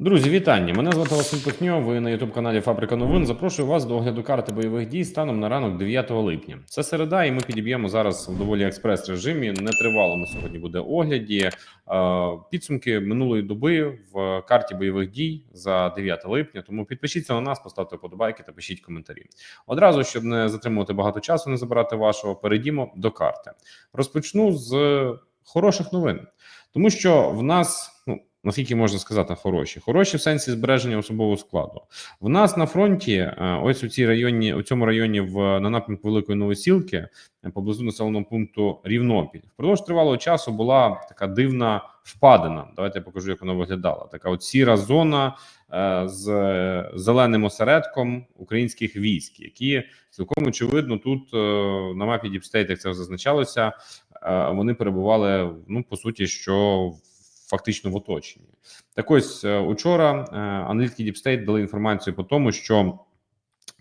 Друзі, вітання! Мене звати Василь Пихньо. Ви на youtube каналі Фабрика новин. Запрошую вас до огляду карти бойових дій станом на ранок 9 липня. Це середа, і ми підіб'ємо зараз в доволі експрес режимі. Нетривалому сьогодні буде огляді е, підсумки минулої доби в карті бойових дій за 9 липня. Тому підпишіться на нас, поставте вподобайки та пишіть коментарі. Одразу, щоб не затримувати багато часу, не забирати вашого, перейдімо до карти. Розпочну з хороших новин, тому що в нас. Наскільки можна сказати, хороші, хороші в сенсі збереження особового складу. В нас на фронті, е, ось у цій районі, у цьому районі, в на напрямку Великої Новосілки, е, поблизу населеного пункту Рівнопіль, впродовж тривалого часу була така дивна впадина. Давайте я покажу, як вона виглядала. Така от сіра зона е, з зеленим осередком українських військ, які цілком очевидно тут на мапі Діпстейт, як це зазначалося, вони перебували ну по суті, що в фактично в оточенні. Так ось е, учора е, аналітики State дали інформацію по тому, що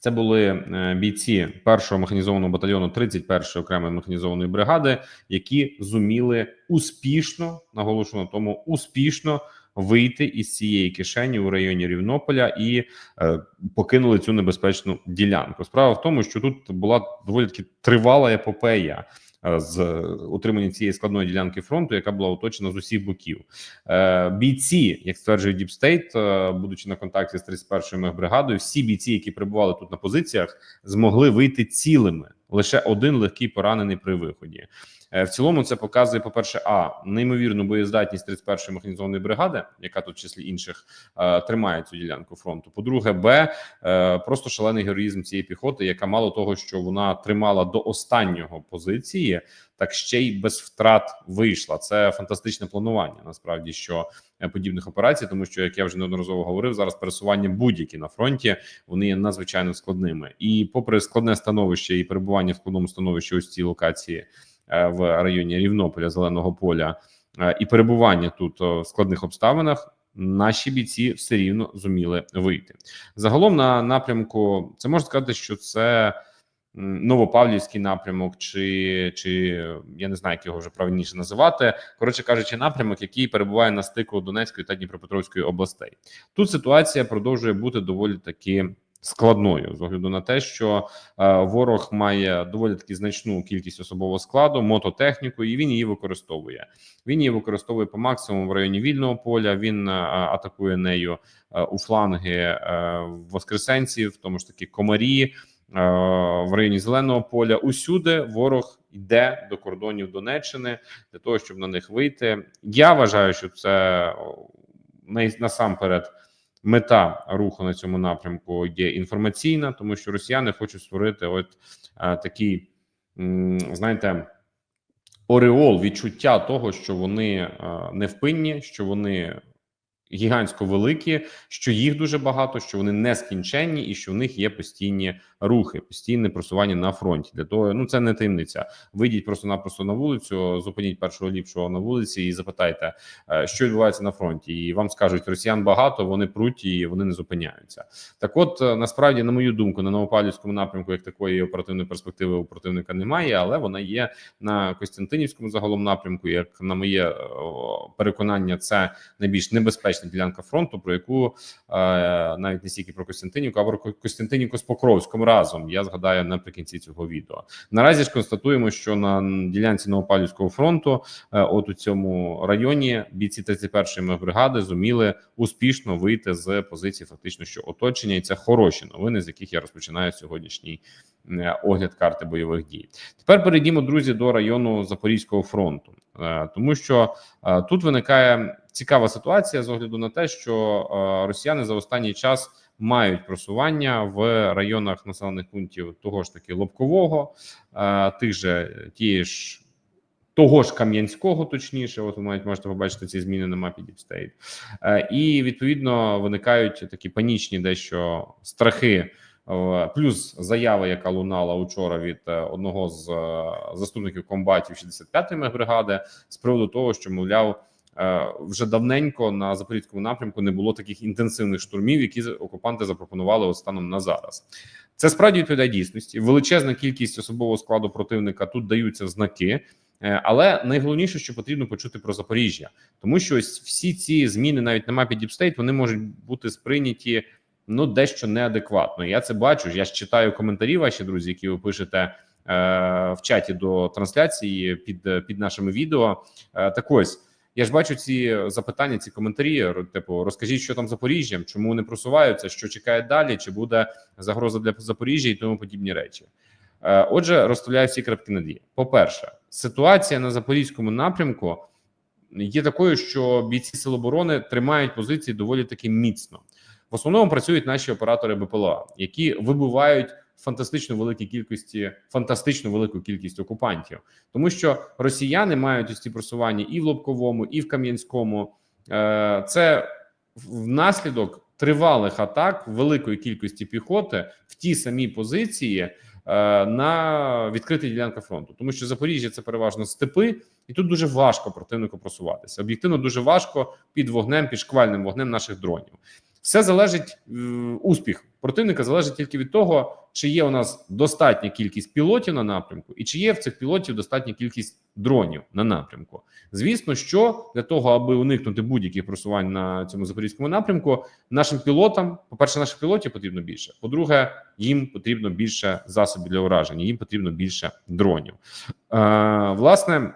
це були е, бійці першого механізованого батальйону 31-ї окремої механізованої бригади, які зуміли успішно наголошую на тому, успішно вийти із цієї кишені у районі Рівнополя і е, покинули цю небезпечну ділянку. Справа в тому, що тут була доволі таки тривала епопея. Е, з утримання цієї складної ділянки фронту, яка була оточена з усіх боків. Е, бійці, як стверджує Діпстейт, будучи на контакті з 31-ю мехбригадою, всі бійці, які перебували тут на позиціях, змогли вийти цілими. Лише один легкий поранений при виході. Е, в цілому це показує, по перше, а неймовірну боєздатність 31-ї механізованої бригади, яка тут в числі інших е, тримає цю ділянку фронту. По-друге, б е, просто шалений героїзм цієї піхоти, яка мало того, що вона тримала до останнього позиції, так ще й без втрат вийшла. Це фантастичне планування. Насправді що подібних операцій, тому що як я вже неодноразово говорив, зараз пересування будь-які на фронті вони є надзвичайно складними. І, попри складне становище і перебування в складному становищі ось цій локації. Е, в районі Рівнополя, Зеленого поля е, і перебування тут в складних обставинах. Наші бійці все рівно зуміли вийти загалом на напрямку. Це можна сказати, що це Новопавлівський напрямок, чи чи я не знаю, як його вже правильніше називати. Коротше кажучи, напрямок, який перебуває на стику Донецької та Дніпропетровської областей. Тут ситуація продовжує бути доволі таки складною з огляду на те, що е, ворог має доволі таки значну кількість особового складу, мототехніку, і він її використовує. Він її використовує по максимуму в районі вільного поля. Він е, атакує нею е, у фланги воскресенців, в тому ж таки комарі. В районі зеленого поля усюди ворог йде до кордонів Донеччини для того, щоб на них вийти. Я вважаю, що це насамперед Мета руху на цьому напрямку є інформаційна, тому що росіяни хочуть створити от е, такий, знаєте, ореол відчуття того, що вони е, невпинні, що вони гігантсько великі, що їх дуже багато, що вони нескінченні, і що в них є постійні рухи, постійне просування на фронті. Для того ну це не таємниця. Вийдіть просто-напросто на вулицю, зупиніть першого ліпшого на вулиці і запитайте, е, що відбувається на фронті, і вам скажуть, росіян багато, вони пруть і вони не зупиняються. Так, от е, насправді, на мою думку, на Новопавлівському напрямку, як такої оперативної перспективи у противника немає, але вона є на Костянтинівському загалом напрямку. Як на моє переконання, це найбільш небезпечна ділянка фронту, про яку е, навіть не стільки про Костянтинівку, а про Костянтинівку з Покровськом разом. Я згадаю наприкінці цього відео. Наразі ж констатуємо, що на ділянці Новопавлівського фронту, е, от у цьому районі, бійці 31-ї бригади зуміли успішно вийти з позиції, фактично, що оточення, і це хороші новини, з яких я розпочинаю сьогоднішній е, огляд карти бойових дій. Тепер перейдімо, друзі, до району Запорізького фронту, тому що тут виникає цікава ситуація з огляду на те, що росіяни за останній час мають просування в районах населених пунктів того ж таки Лобкового, е, тих же тієї ж. Того ж Кам'янського, точніше, от ви можете побачити ці зміни на мапі Діпстейт, і відповідно виникають такі панічні дещо страхи, е, плюс заява, яка лунала учора від е, одного з заступників комбатів 65-ї бригади, з приводу того, що мовляв Е, вже давненько на запорізькому напрямку не було таких інтенсивних штурмів, які окупанти запропонували от станом на зараз. Це справді відповідає дійсності. Величезна кількість особового складу противника тут даються знаки. Е, Але найголовніше, що потрібно почути про Запоріжжя, тому що ось всі ці зміни навіть на мапі Діпстейт вони можуть бути сприйняті ну дещо неадекватно. Я це бачу. Я ж читаю коментарі, ваші друзі, які ви пишете е, в чаті до трансляції під, під нашими відео. Е, так ось. Я ж бачу ці запитання, ці коментарі. Типу, розкажіть, що там Запоріжжям, чому не просуваються, що чекає далі, чи буде загроза для Запоріжжя і тому подібні речі. Е, Отже, розставляю всі крапки над «і». По-перше, ситуація на запорізькому напрямку є такою, що бійці Сил оборони тримають позиції доволі таки міцно. В основному працюють наші оператори БПЛА, які вибивають фантастично великі кількості, фантастично велику кількість окупантів, тому що росіяни мають ось ці просування і в Лобковому, і в Кам'янському. Е, Це внаслідок тривалих атак великої кількості піхоти в ті самі позиції е, на відкритій ділянках фронту, тому що Запоріжжя це переважно степи, і тут дуже важко противнику просуватися. Об'єктивно дуже важко під вогнем, під шквальним вогнем наших дронів. Все залежить е, успіх противника залежить тільки від того, чи є у нас достатня кількість пілотів на напрямку, і чи є в цих пілотів достатня кількість дронів на напрямку. Звісно, що для того, аби уникнути будь-яких просувань на цьому запорізькому напрямку, нашим пілотам, по перше, наших пілотів потрібно більше. По-друге, їм потрібно більше засобів для ураження, їм потрібно більше дронів. Е, власне.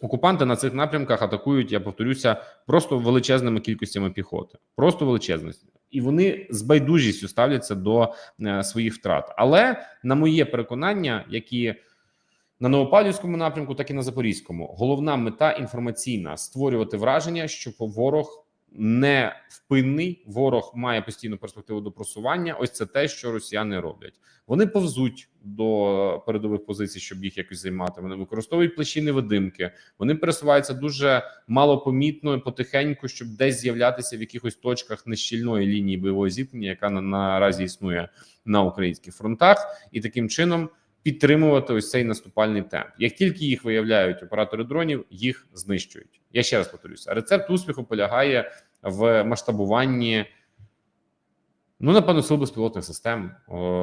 Окупанти на цих напрямках атакують, я повторюся, просто величезними кількостями піхоти, просто величезності, І вони з байдужістю ставляться до е, своїх втрат. Але на моє переконання, які на Новопавлівському напрямку, так і на Запорізькому, головна мета інформаційна створювати враження, що ворог не впинний, ворог має постійну перспективу до просування. Ось це те, що росіяни роблять. Вони повзуть до передових позицій, щоб їх якось займати. Вони використовують площі невидимки. Вони пересуваються дуже малопомітно потихеньку, щоб десь з'являтися в якихось точках нещільної лінії бойового зіткнення, яка на наразі існує на українських фронтах, і таким чином підтримувати ось цей наступальний темп. Як тільки їх виявляють оператори дронів, їх знищують. Я ще раз повторюся: рецепт успіху полягає в масштабуванні. Ну, напевно, сил безпілотних систем,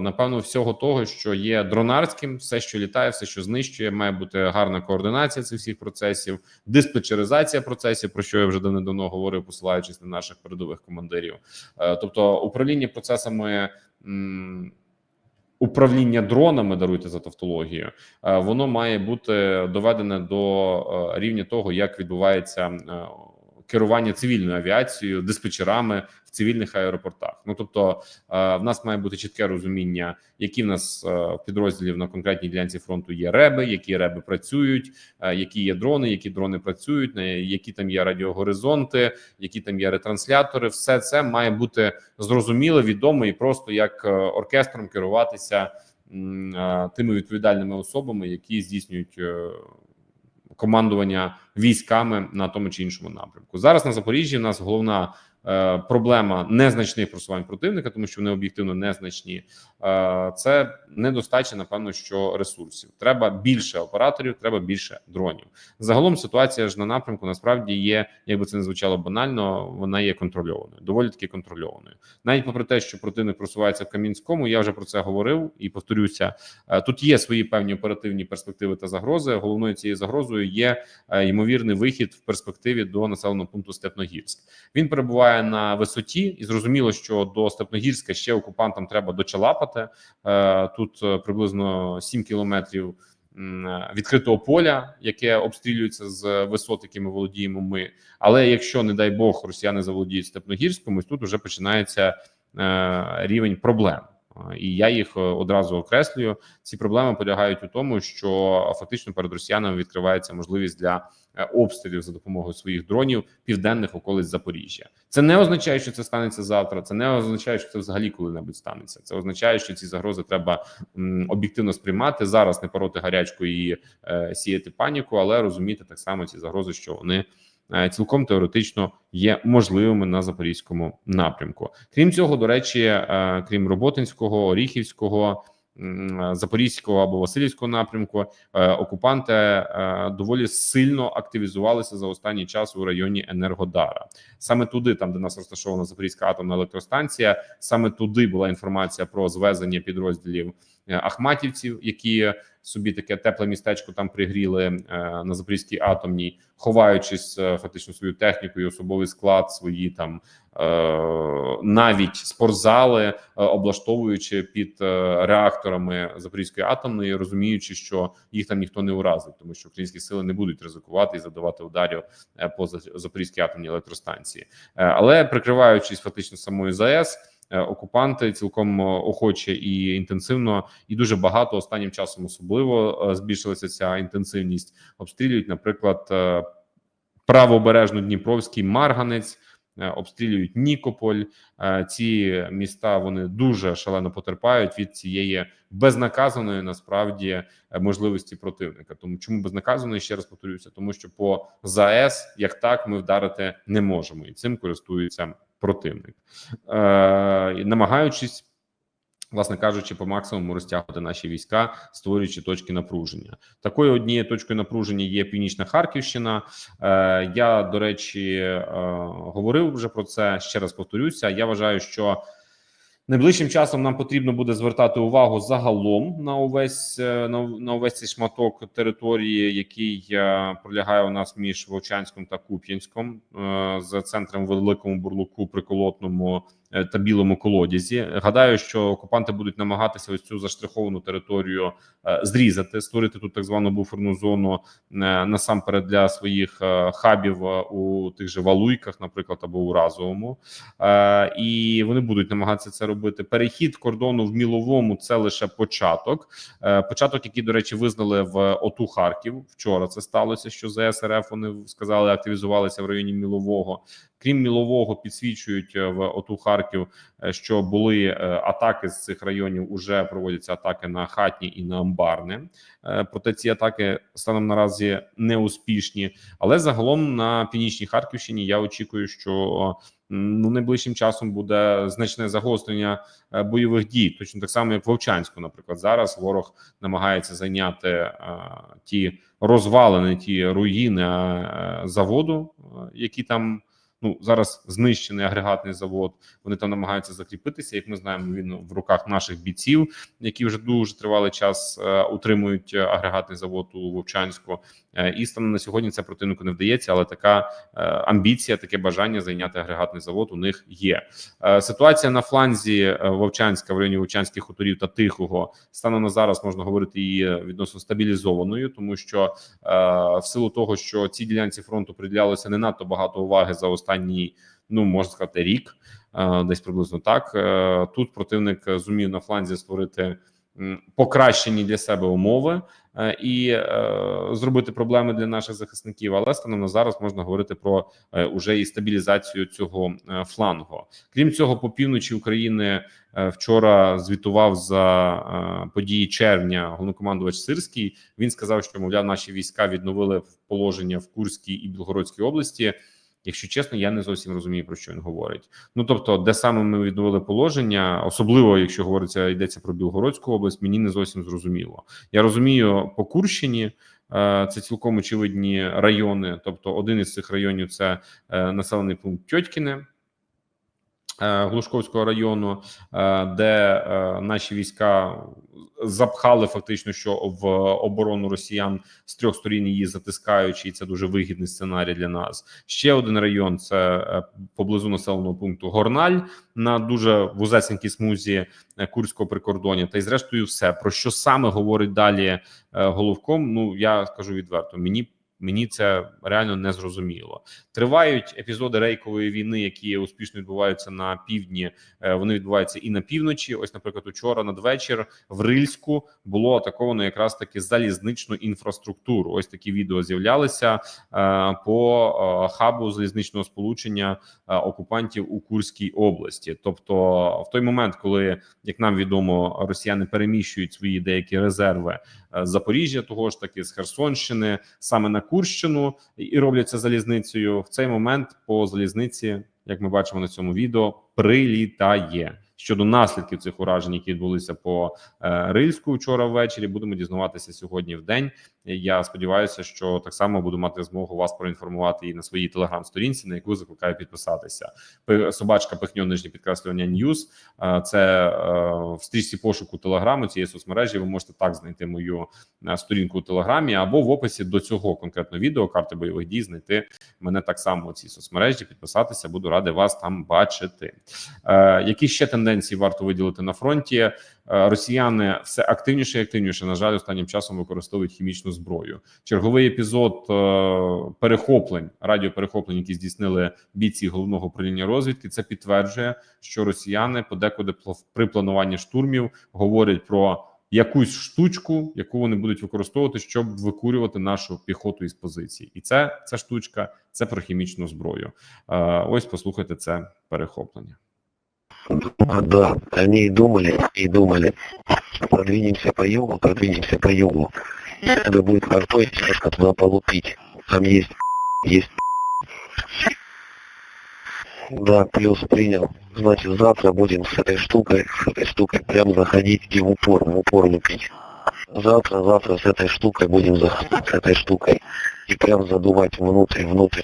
напевно, всього того, що є дронарським, все, що літає, все, що знищує, має бути гарна координація цих всіх процесів, диспетчеризація процесів, про що я вже давно говорив, посилаючись на наших передових командирів. Е, Тобто, управління процесами. м, Управління дронами даруйте за тавтологію, е, воно має бути доведене до е, рівня того, як відбувається е, керування цивільною авіацією, диспетчерами в цивільних аеропортах. Ну тобто, е, в нас має бути чітке розуміння, які в нас е, підрозділів на конкретній ділянці фронту є реби, які реби працюють, е, які є дрони, які дрони працюють, на які там є радіогоризонти, які там є ретранслятори. Все це має бути зрозуміло, відомо і просто як оркестром керуватися тими відповідальними особами, які здійснюють. Командування військами на тому чи іншому напрямку зараз на Запоріжжі. У нас головна проблема незначних просувань противника, тому що вони об'єктивно незначні. Е, це недостача, напевно, що ресурсів. Треба більше операторів, треба більше дронів. Загалом ситуація ж на напрямку насправді є, якби це не звучало банально, вона є контрольованою, доволі таки контрольованою. Навіть попри те, що противник просувається в Кам'янському, я вже про це говорив і повторюся. е, Тут є свої певні оперативні перспективи та загрози. Головною цією загрозою є е, ймовірний вихід в перспективі до населеного пункту Степногірськ. Він перебуває на висоті, і зрозуміло, що до Степногірська ще окупантам треба дочалапати. Е, Тут е, приблизно 7 кілометрів відкритого поля, яке обстрілюється з висот, якими володіємо ми. Але якщо, не дай Бог, росіяни заволодіють Степногірськом, ось тут вже починається е, рівень проблем. І я їх одразу окреслюю. Ці проблеми полягають у тому, що фактично перед росіянами відкривається можливість для обстрілів за допомогою своїх дронів південних околиць Запоріжжя. Це не означає, що це станеться завтра. Це не означає, що це взагалі коли-небудь станеться. Це означає, що ці загрози треба об'єктивно сприймати зараз, не пороти гарячку і е, сіяти паніку, але розуміти так само ці загрози, що вони. е, Цілком теоретично є можливими на запорізькому напрямку. Крім цього, до речі, е, крім Роботинського, Оріхівського, Запорізького або Васильівського напрямку е, окупанти е, доволі сильно активізувалися за останній час у районі Енергодара. Саме туди, там де нас розташована Запорізька атомна електростанція, саме туди була інформація про звезення підрозділів е, ахматівців, які собі таке тепле містечко там пригріли е, на Запорізькій атомній, ховаючись е, фактично свою техніку і особовий склад, свої там е, навіть спортзали, е, облаштовуючи під е, реакторами Запорізької атомної, розуміючи, що їх там ніхто не уразить, тому що українські сили не будуть ризикувати і задавати ударів е, по За- Запорізькій атомній електростанції, Е, але прикриваючись фактично самою ЗАЕС. Е, Окупанти цілком е, охоче і інтенсивно, і дуже багато останнім часом особливо е, збільшилася ця інтенсивність. Обстрілюють, наприклад, правобережно Дніпровський Марганець, обстрілюють Нікополь. Ці міста вони дуже шалено потерпають від цієї безнаказаної насправді можливості противника. Тому чому безнаказаної ще раз повторюся, тому що по ЗАЕС як так ми вдарити не можемо, і цим користується противник, е, намагаючись. Власне кажучи, по максимуму розтягувати наші війська, створюючи точки напруження. Такою однією точкою напруження є Північна Харківщина. Е, я до речі е, говорив вже про це. Ще раз повторюся. Я вважаю, що найближчим часом нам потрібно буде звертати увагу загалом на увесь е, на, на увесь цей шматок території, який е, пролягає у нас між Вовчанськом та Куп'янськом, е, з центром Великому Бурлуку, Приколотному та Білому колодязі. Гадаю, що окупанти будуть намагатися ось цю заштриховану територію е, зрізати, створити тут так звану буферну зону е, насамперед для своїх е, хабів е, у тих же Валуйках, наприклад, або у Разовому. Е, і вони будуть намагатися це робити. Перехід кордону в Міловому це лише початок. Е, Початок, який, до речі, визнали в ОТУ Харків. Вчора це сталося. Що ЗСРФ вони сказали, активізувалися в районі Мілового. Крім Мілового, підсвічують е, в ОТУ Харків, е, що були е, атаки з цих районів. Уже проводяться атаки на хатні і на амбарне. Проте ці атаки станом наразі не успішні. Але загалом на північній Харківщині я очікую, що ну найближчим часом буде значне загострення бойових дій, точно так само, як Вовчанську. Наприклад, зараз ворог намагається зайняти ті розвалини, ті руїни заводу, які там. Ну зараз знищений агрегатний завод. Вони там намагаються закріпитися. Як ми знаємо, він в руках наших бійців, які вже дуже тривалий час е, утримують агрегатний завод у Вовчанську. Е, і станом на сьогодні це противнику не вдається, але така е, амбіція, таке бажання зайняти агрегатний завод у них є. Ситуація на фланзі Вовчанська в районі Вовчанських хуторів та Тихого станом на зараз можна говорити її відносно стабілізованою, тому що в силу того, що цій ділянці фронту приділялося не надто багато уваги за останній, ну можна сказати, рік, е, десь приблизно так. Е, Тут противник зумів на фланзі створити покращені для себе умови е, і зробити проблеми для наших захисників. Але станом на зараз можна говорити про уже і стабілізацію цього флангу. Крім цього, по півночі України вчора звітував за події червня головнокомандувач Сирський. Він сказав, що мовляв, наші війська відновили положення в Курській і Білгородській області. Якщо чесно, я не зовсім розумію про що він говорить. Ну тобто, де саме ми відновили положення, особливо якщо говориться йдеться про Білгородську область, мені не зовсім зрозуміло. Я розумію по Курщині. е, Це цілком очевидні райони. Тобто, один із цих районів це е, населений пункт Тьотькіне е, Глушковського району, де наші війська запхали фактично, що в оборону росіян з трьох сторін її затискаючи, і це дуже вигідний сценарій для нас. Ще один район це е, поблизу населеного пункту Горналь на дуже вузесенькій смузі е, курського прикордоння. Та й зрештою, все про що саме говорить далі е, головком. Ну я скажу відверто, мені. Мені це реально не зрозуміло. Тривають епізоди рейкової війни, які успішно відбуваються на півдні. Е, Вони відбуваються і на півночі. Ось, наприклад, учора надвечір в Рильську було атаковано якраз таки залізничну інфраструктуру. Ось такі відео з'являлися е, по е, хабу залізничного сполучення окупантів у Курській області. Тобто, в той момент, коли як нам відомо, росіяни переміщують свої деякі резерви з Запоріжжя, того ж таки з Херсонщини, саме на Курщину і роблять це залізницею. В цей момент по залізниці, як ми бачимо на цьому відео, прилітає. Щодо наслідків цих уражень, які відбулися по е, Рильську вчора ввечері. Будемо дізнаватися сьогодні в день. Я сподіваюся, що так само буду мати змогу вас проінформувати і на своїй телеграм-сторінці, на яку закликаю підписатися. Собачка пихньо нижнє підкреслювання Ньюс. Е, Це е, в стрічці пошуку телеграму цієї соцмережі. Ви можете так знайти мою сторінку у телеграмі або в описі до цього конкретного відео карти бойових дій знайти мене так само у цій соцмережі. Підписатися, буду радий вас там бачити. Які ще тенденції варто виділити на фронті? Е, Росіяни все активніше і активніше, на жаль, останнім часом використовують хімічну зброю. Черговий епізод е, перехоплень, радіоперехоплень, які здійснили бійці головного управління розвідки. Це підтверджує, що росіяни подекуди при плануванні штурмів говорять про якусь штучку, яку вони будуть використовувати, щоб викурювати нашу піхоту із позицій, і це ця штучка це про хімічну зброю. Е, Ось послухайте це перехоплення. А, да, они и думали, и думали. Продвинемся по югу, продвинемся по югу. Надо будет артой немножко туда полупить. Там есть, есть. Да, плюс принял. Значит, завтра будем с этой штукой, с этой штукой прям заходить и в упор, в упор лупить. Завтра, завтра с этой штукой будем заходить, с этой штукой. И прям задувать внутрь, внутрь.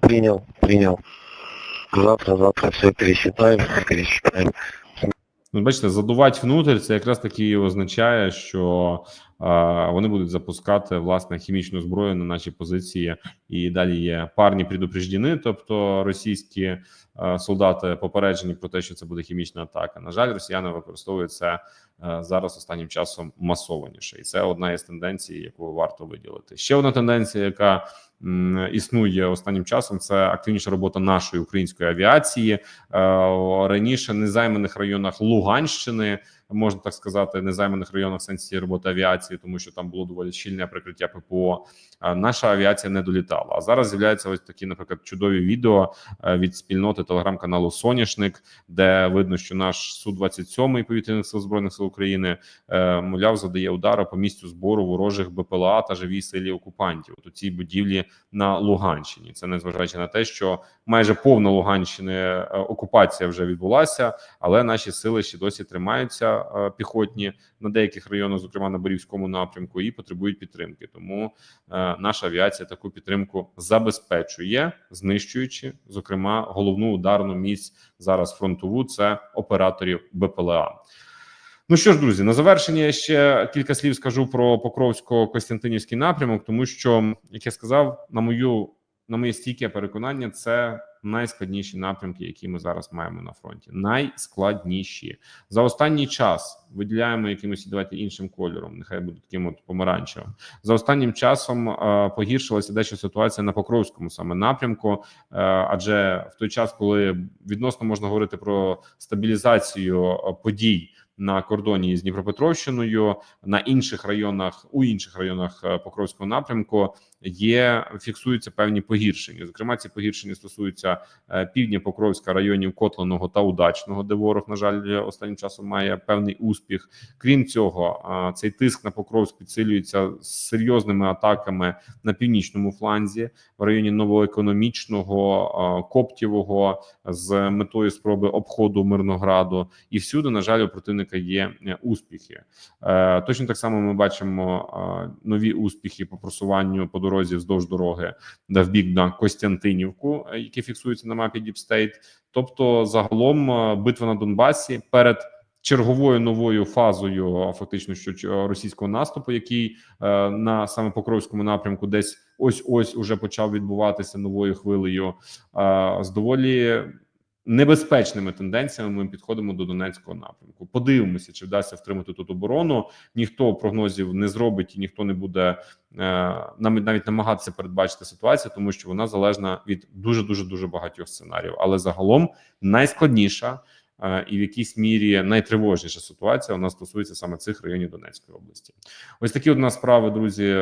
Принял, принял. Завтра, завтра все пересчитаем, пересчитаем. Ну, бачите, задувати внутрь, це якраз таки і означає, що вони будуть запускати власне хімічну зброю на наші позиції, і далі є парні предупреждені, тобто російські е, солдати попереджені про те, що це буде хімічна атака. На жаль, росіяни використовують це зараз останнім часом масованіше, і це одна із тенденцій, яку варто виділити. Ще одна тенденція, яка існує останнім часом, це активніша робота нашої української авіації Е, раніше незайманих районах Луганщини. Можна так сказати, незайманих районах сенсі роботи авіації, тому що там було доволі щільне прикриття ППО. Наша авіація не долітала. А зараз з'являються ось такі, наприклад, чудові відео е, від спільноти телеграм-каналу Соняшник, де видно, що наш су 27 повітряних сил збройних сил України е, мовляв задає удари по місцю збору ворожих БПЛА та живій силі окупантів. От у цій будівлі на Луганщині. Це незважаючи на те, що майже повна Луганщини е, окупація вже відбулася, але наші сили ще досі тримаються піхотні на деяких районах, зокрема на Борівському напрямку, і потребують підтримки. Тому е, наша авіація таку підтримку забезпечує, знищуючи зокрема головну ударну місць зараз фронтову це операторів БПЛА. Ну що ж, друзі, на завершення я ще кілька слів скажу про Покровсько-Костянтинівський напрямок, тому що, як я сказав, на мою на моє стійке переконання, це найскладніші напрямки, які ми зараз маємо на фронті. Найскладніші за останній час виділяємо якимось давайте іншим кольором. Нехай буде таким от помаранчевим. За останнім часом е, погіршилася дещо ситуація на Покровському саме напрямку, е, адже в той час, коли відносно можна говорити про стабілізацію е, подій на кордоні з Дніпропетровщиною, на інших районах у інших районах е, Покровського напрямку є фіксуються певні погіршення. Зокрема, ці погіршення стосуються е, півдня Покровська районів Котланого та Удачного, де ворог на жаль останнім часом має певний успіх. Крім цього, е, цей тиск на Покровськ підсилюється з серйозними атаками на північному фланзі в районі новоекономічного Коптєвого з метою спроби обходу Мирнограду, і всюди, на жаль, у є е, успіхи. Е, Точно так само ми бачимо е, нові успіхи по просуванню по дорозі вздовж дороги да в бік на Костянтинівку, які фіксуються на мапі State. Тобто, загалом битва на Донбасі перед черговою новою фазою, фактично, що російського наступу, який е, на саме Покровському напрямку, десь ось ось уже почав відбуватися новою хвилею, е, з доволі небезпечними тенденціями ми підходимо до Донецького напрямку. Подивимося, чи вдасться втримати тут оборону. Ніхто прогнозів не зробить і ніхто не буде е, нам навіть намагатися передбачити ситуацію, тому що вона залежна від дуже дуже дуже багатьох сценаріїв. Але загалом найскладніша е, і в якійсь мірі найтривожніша ситуація вона стосується саме цих районів Донецької області. Ось такі у нас справи, друзі,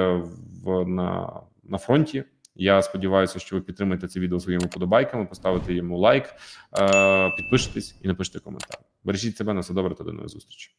в на, на фронті. Я сподіваюся, що ви підтримаєте це відео своїми подобайками, поставите йому лайк, підпишетесь підпишитесь і напишете коментар. Бережіть себе на все добре та до нових зустрічі.